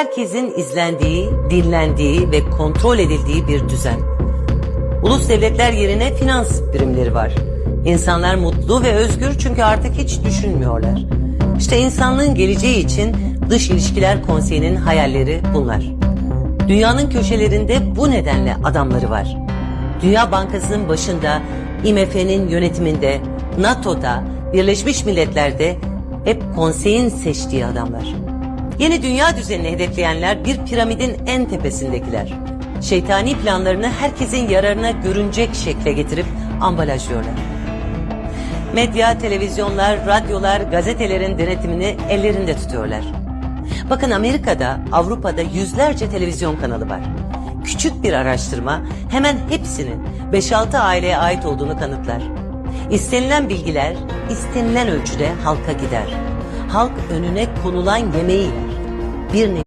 herkesin izlendiği, dinlendiği ve kontrol edildiği bir düzen. Ulus devletler yerine finans birimleri var. İnsanlar mutlu ve özgür çünkü artık hiç düşünmüyorlar. İşte insanlığın geleceği için Dış İlişkiler Konseyi'nin hayalleri bunlar. Dünyanın köşelerinde bu nedenle adamları var. Dünya Bankası'nın başında, IMF'nin yönetiminde, NATO'da, Birleşmiş Milletler'de hep konseyin seçtiği adamlar. Yeni dünya düzenini hedefleyenler bir piramidin en tepesindekiler. Şeytani planlarını herkesin yararına görünecek şekle getirip ambalajlıyorlar. Medya, televizyonlar, radyolar, gazetelerin denetimini ellerinde tutuyorlar. Bakın Amerika'da, Avrupa'da yüzlerce televizyon kanalı var. Küçük bir araştırma hemen hepsinin 5-6 aileye ait olduğunu kanıtlar. İstenilen bilgiler istenilen ölçüde halka gider. Halk önüne konulan yemeği. Bir